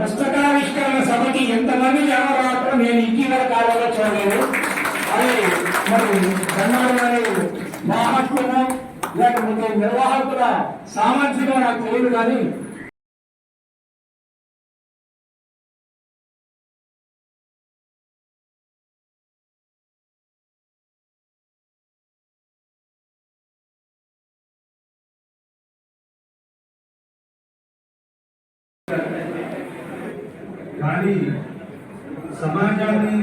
పుస్తకావిష్కరణ సభకి ఎంతమంది జనం రావటం నేను ఇటీవల కాలంలో చూడలేదు అది మరి ధన్యవాదాలు మహాత్మను లేకపోతే నిర్వాహకుల సామర్థ్యం నాకు తెలియదు కానీ Thank you. కానీ సమాజాన్ని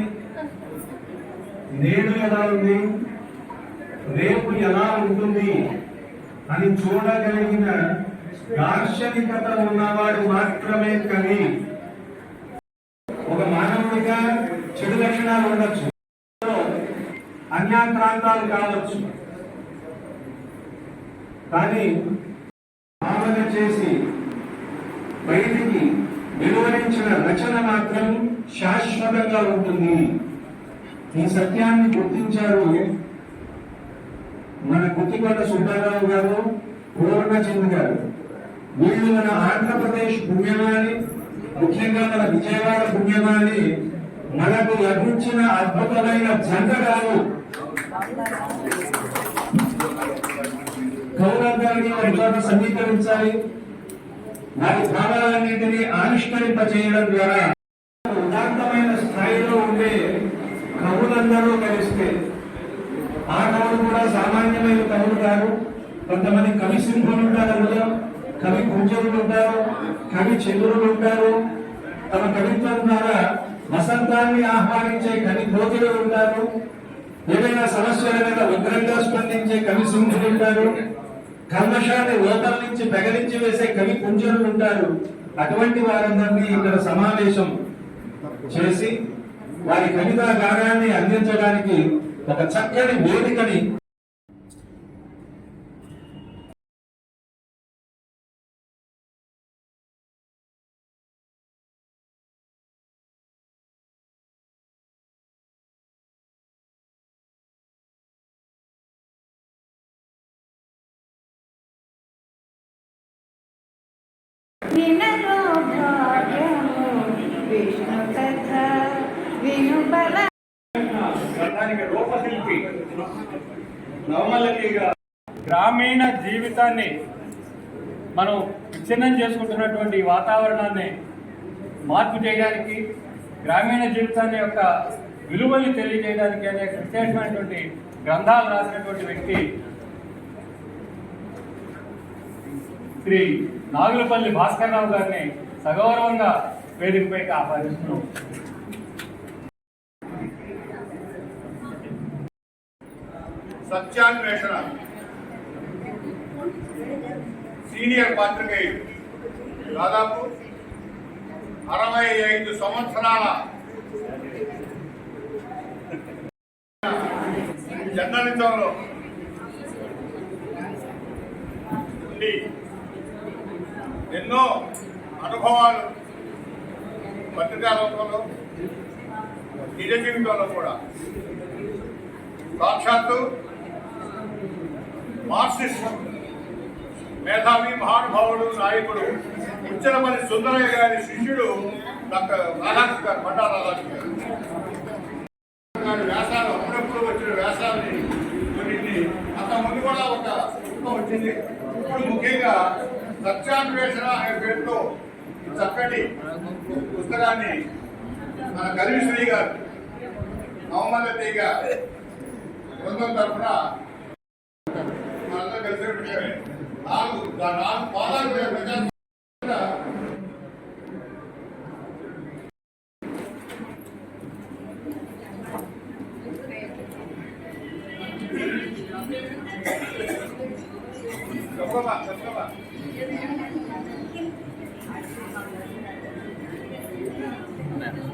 నేడు ఎలా ఉంది? రేపు ఎలా ఉంటుంది? అని చూడగలిగిన దార్శనికత ఉన్నవాడు మాత్రమే కానీ ఒక మానవుడిగా చెడు లక్షణాలు ఉండొచ్చు. అన్యాక్రాంతాలు కావచ్చు. కానీ భావన చేసి బయటికి వెలువరించిన రచన మాత్రం శాశ్వతంగా ఉంటుంది. ఈ సత్యాన్ని గుర్తించారు మన గుత్తికొండ సుబ్బారావు గారు పూర్ణచంద్ గారు. వీళ్ళు మన ఆంధ్రప్రదేశ్ పుణ్యమాని ముఖ్యంగా మన విజయవాడ పుణ్యమాని మనకు లభించిన అద్భుతమైన జంట కాదు గారిని వారి సమీకరించాలి. వారి భావాలన్నింటినీ ఆవిష్కరింపచేయడం ద్వారా ఉదాత్తమైన స్థాయిలో ఉండే కవులందరూ కలిస్తే ఆ కవులు కూడా సామాన్యమైన కవులు కాదు. కొంతమంది కవి సింహులు ఉంటారు అందులో కవి కుంజరులు ఉంటారు కవి చంద్రులు ఉంటారు. తమ కవిత్వం ద్వారా వసంతాన్ని ఆహ్వానించే కవి కోతులు ఉంటారు. ఏదైనా సమస్యల మీద ఉగ్రంగా స్పందించే కవి సింహులు ఉంటారు. కల్మషాన్ని లోపల నుంచి పెగలించి వేసే కవి కుంజరులు ఉంటారు. అటువంటి వారందరినీ ఇక్కడ సమావేశం చేసి వారి కవితా గానాన్ని అందించడానికి ఒక చక్కని వేదికని వినరో భాగ్యము విష్ణు కథ రూపశిల్పి. నవమల్లకిగా గ్రామీణ జీవితాన్ని మనం విచ్ఛిన్నం చేసుకుంటున్నటువంటి వాతావరణాన్ని మార్పు చేయడానికి గ్రామీణ జీవితాన్ని యొక్క విలువల్ని తెలియజేయడానికి అనేక విశేషమైనటువంటి గ్రంథాలు రాసినటువంటి వ్యక్తి శ్రీ నాగులపల్లి భాస్కర్రావు గారిని సగౌరవంగా వేదికపైకి ఆహ్వానిస్తున్నాం. సత్యాన్వేషణ. సీనియర్ పాత్రికేయుడు దాదాపు అరవై ఐదు సంవత్సరాల జర్నలిజంలో ఉండి ఎన్నో అనుభవాలు పత్రికా లోకంలో నిజ జీవితంలో కూడా. సాక్షాత్తు మార్క్సిస్ట్ మేధావి మహానుభావుడు నాయకుడు ఉచ్చలమని సుందరయ్య గారి శిష్యుడు డాక్టర్ రాధాకృష్ణ గారు బండా రాధాకృష్ణ గారు. గారి వ్యాసాలు అప్పుడప్పుడు వచ్చిన వ్యాసాలని కొన్నింటిని అంత ముందు కూడా ఒక వచ్చింది. ఇప్పుడు ముఖ్యంగా సత్యాన్వేషణ అనే పేరుతో చక్కటి పుస్తకాన్ని మన కలివిశ్రీ గారు నవమల్ల తీగ బృందం తరఫున మనందరూ కలిసి నాలుగు నాలుగు పాదాలు ప్రజా చెప్పమ్మా చెప్పమ్మా వాళ్ళు ఎక్కువ ఉంటారు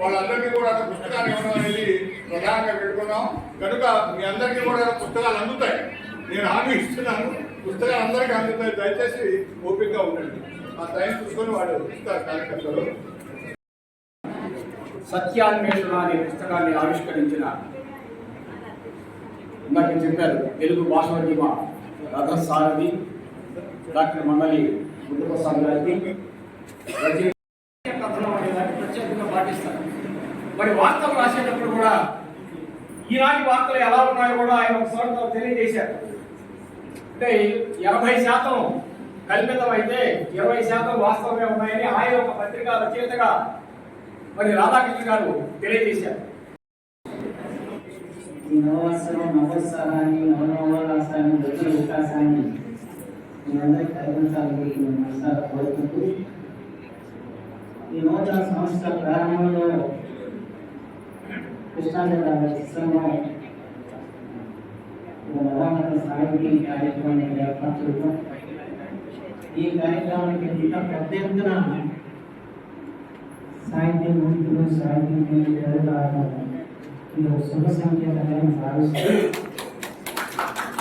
వాళ్ళందరికీ కూడా పుస్తకాన్ని ఇవ్వడం అనేది ప్రధానంగా పెట్టుకున్నాం. కనుక మీ అందరికీ కూడా పుస్తకాలు అందుతాయి. నేను హామీ ఇస్తున్నాను. పుస్తకాలు అందరికీ అందుతాయి. దయచేసి ఓపికగా ఉండండి. ఆ టైం చూసుకొని వాడు ఇస్తారు కార్యకర్తలు. సత్యాన్వేషణ అనే పుస్తకాన్ని ఆవిష్కరించిన ఇందాక చెప్పారు. తెలుగు భాషోద్యమ రథసారథి డాక్టర్ మండలి బుద్ధప్రసాద్ గారికి కథనం అనేదాన్ని ప్రత్యేకంగా పాటిస్తారు. మరి వార్తలు రాసేటప్పుడు కూడా ఈనాటి వార్తలు ఎలా ఉన్నాయో కూడా ఆయన ఒకసారి తెలియజేశారు. అంటే ఎనభై శాతం కల్పితం అయితే ఇరవై శాతం వాస్తవమే ఉన్నాయని ఆయన ఒక పత్రికా రచయితగా మరి రాధాకృష్ణ గారు తెలియజేశారు. ఈ నవవత్సరం నవోత్సాహాన్ని నవనవోల్లాసాన్ని వృద్ధి వికాసాన్ని మీ అందరికీ కలిగించాలని నేను మనసారా కోరుకుంటూ ఈ నూతన సంవత్సర ప్రారంభంలో కృష్ణా జిల్లా సంఘం నవోన్నత సాహితీ కార్యక్రమాన్ని ఏర్పాటు చేయడం ఈ కార్యక్రమానికి ఇంత పెద్ద ఎత్తున సాహిత్య మూర్తులు సాహిత్య తెలుగు ఇది ఒక శుభ సంకేతంగా భావిస్తూ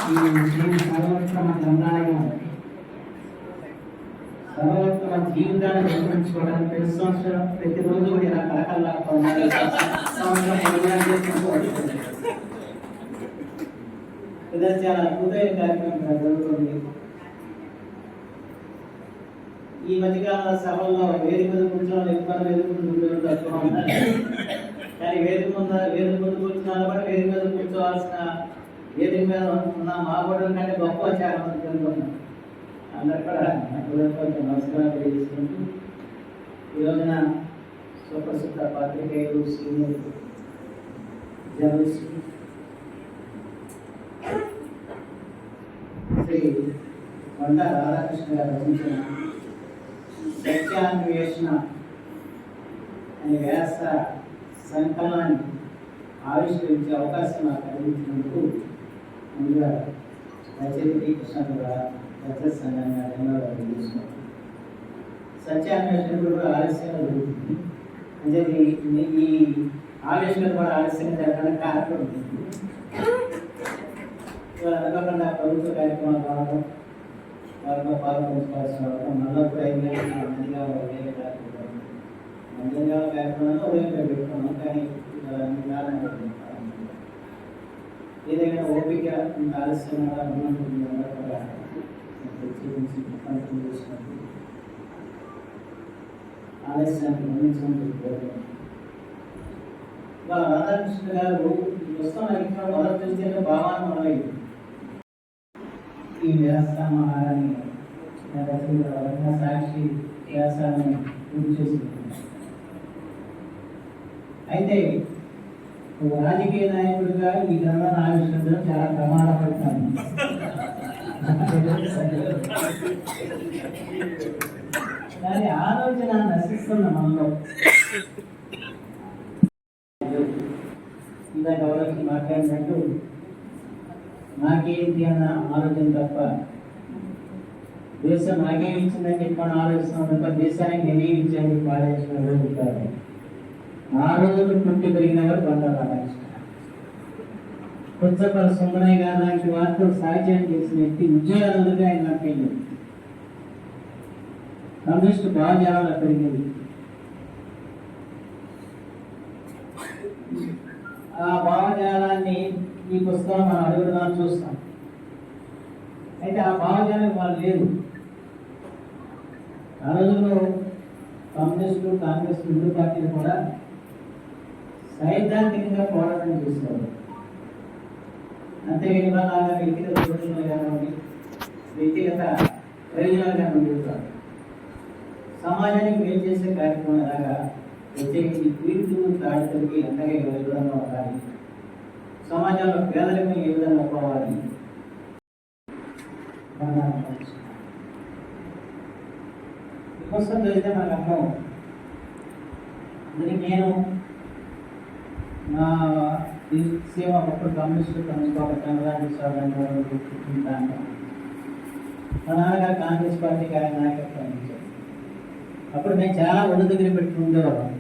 ఈ దీని సర్వోత్తమ గ్రంథాలయం సర్వోత్తమ జీవితాన్ని నిర్మించుకోవడానికి ప్రతి సంవత్సరం ప్రతిరోజు కూడా ఇలా కలకల్లాడుతూ ఉండాలి సంవత్సరం నిర్ణయం చేసుకుంటూ ఇది చాలా అద్భుతమైన కార్యక్రమం జరుగుతుంది. ఈ మధ్యకాల సభల్లో వేదిక మీద కూర్చోవాలి ఇబ్బంది ఎదుర్కొంటున్నారు తక్కువ కానీ వేదిక ముంద వేదిక ముందు కూర్చున్నారు కూడా వేదిక మీద కూర్చోవాల్సిన వేదిక మీద ఉన్న మా కూడా కంటే గొప్ప చాలా మంది తెలుసుకున్నాం అందరు కూడా నా హృదయపూర్వక తెలియజేసుకుంటూ ఈ రోజున సుప్రసిద్ధ పాత్రికేయులు సీనియర్ జర్నలిస్టు శ్రీ వంట రాధాకృష్ణ గారు రచించిన సత్యాన్వేషణ అనే వ్యాస సంకలనాన్ని ఆవిష్కరించే అవకాశం నాకు కలిగించినందుకు ముందుగా రచయిత కృష్ణ రచన సంఘాన్ని ధన్యవాదాలు తెలియజేస్తున్నాను సత్యాన్వేషణ కూడా ఆలస్యంగా జరుగుతుంది అంటే ఈ- ఈ- ఈ ఆవిష్కరణ కూడా ఆలస్యంగా జరగడానికి కారణం ఉంది ఇవాళ అనకుండా ప్రభుత్వ కార్యక్రమాలు రావడం వారితో పాల్గొనవలసిన అవసరం మళ్ళీ కూడా ఐదు వేల మందిగా వేరే కార్యక్రమం మందిగా కార్యక్రమాలు ఉదయం పెట్టుకున్నాం కానీ ఇవాళ అన్ని కారణాలు ఉన్నాయి. ఏదైనా ఓపిక ఇంత ఆలస్యంగా ఉన్నందుకు మీ అందరూ కూడా ప్రత్యేకించి కృతజ్ఞతలు చేసినట్టు ఆలస్యాన్ని గమనించినందుకు కోరుతున్నాను. ఇవాళ రాధాకృష్ణ గారు ఈ పుస్తకం అడిగిన మొదటి చూస్తే భావాన్ని మొదలైంది ఈ వ్యాసమాహారాన్ని సాక్షి వ్యాసాన్ని పూర్తి చేసుకుంటున్నాను. అయితే రాజకీయ నాయకుడిగా ఈ గ్రంథాన్ని ఆవిష్కరించడం చాలా ప్రమాదపడతాను కానీ ఆలోచన నశిస్తున్న మనలో ఇందాక ఎవరైనా మాట్లాడినట్టు నాకేంటి అన్న ఆలోచన తప్ప దేశం నాకేమి ఇచ్చిందని చెప్పి మనం ఆలోచిస్తున్నాం తప్ప దేశానికి నేనేమి ఇచ్చాను చెప్పి ఆలోచించిన రోజు కాదు ఆ రోజులు పుట్టి పెరిగినవారు బండారు రాధాకృష్ణ పుచ్చపల్లి సుందరయ్య గారు లాంటి వారితో సాహిత్యం చేసిన వ్యక్తి విజయాలుగా ఆయన నడిపింది కమ్యూనిస్ట్ భావజాలంలో పెరిగింది. ఆ భావజాలాన్ని ఈ పుస్తకం మనం అడుగుతున్నా చూస్తాం అయితే ఆ భావజాలం వాళ్ళు లేదు. ఆ రోజుల్లో కమ్యూనిస్టులు కాంగ్రెస్ రెండు పార్టీలు కూడా సైద్ధాంతికంగా పోరాటం చేసేవారు. అంతే ఇవాళ వ్యక్తిగత ప్రయోజనాలు కానివ్వండి వ్యక్తిగత ప్రయోజనాలు కానివ్వండి సమాజానికి మేలు చేసే కార్యక్రమం లాగా ప్రత్యేకించి పీడితులు తాడితలకి అంతగా ఏ ఉండాలి సమాజంలో పేదరికం ఏ విధంగా పోవాలి? ఈ పుస్తకం చదివితే మనకు అర్థం దీనికి నేను నా సేవ ఒకప్పుడు కమ్యూనిస్టు కమ్యూనిస్ట్ చంద్రబాబు సార్ గుర్తుంటాను మా నాన్నగారు కాంగ్రెస్ పార్టీ గారి నాయకత్వం అప్పుడు మేము చాలా ఒళ్ళు దగ్గర పెట్టి ఉండేవాళ్ళం.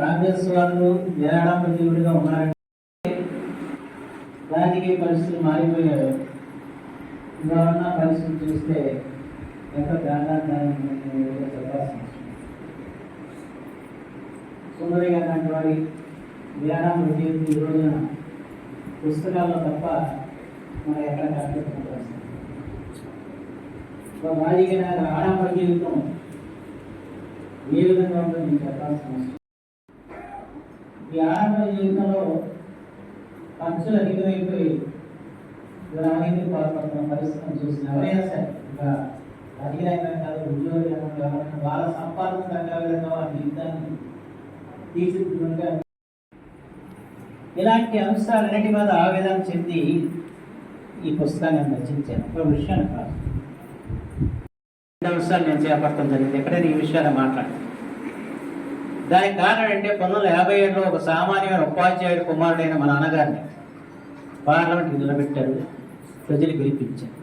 కాంగ్రెస్ వాళ్ళు ఏడాది ఉన్నారంటే రాజకీయ పరిస్థితులు మారిపోయారు ఇలా ఉన్న పరిస్థితులు చూస్తే ఎంత ప్రాధాన్యం చెప్పాల్సిన అవసరం. సుందరి గారు లాంటి వారి ధ్యానం విజయంతి ఈ రోజున పుస్తకాల్లో తప్ప మనం ఎక్కడ కనిపెట్టుకుంటాం రాజకీయ ఆడంబర జీవితం ఏ విధంగా ఉంటుందో నేను చెప్పాల్సిన అవసరం. యాభై ఆడంబర జీవితంలో ఖర్చులు అధికమైపోయి గ్రామీణ పాల్పడుతున్న పరిస్థితిని చూసిన ఎవరైనా సరే ఇంకా రాజకీయ కాదు ఉద్యోగులు ఎవరైనా వాళ్ళ సంపాదన తగ్గ విధంగా వాళ్ళ జీవితాన్ని తీర్చిదిద్దుకుంటే ఇలాంటి అంశాలన్నిటి మీద ఆవేదన చెంది ఈ పుస్తకాన్ని నేను రచించాను. ఒక విషయాన్ని కాదు. అంశాలు నేను చేపట్టడం జరిగింది. ఎక్కడైనా ఈ విషయాన్ని మాట్లాడాను దానికి కారణం అంటే పంతొమ్మిది వందల యాభై ఏడులో ఒక సామాన్యమైన ఉపాధ్యాయుడు కుమారుడైన మా నాన్నగారిని పార్లమెంట్కి నిలబెట్టారు ప్రజలు గెలిపించారు.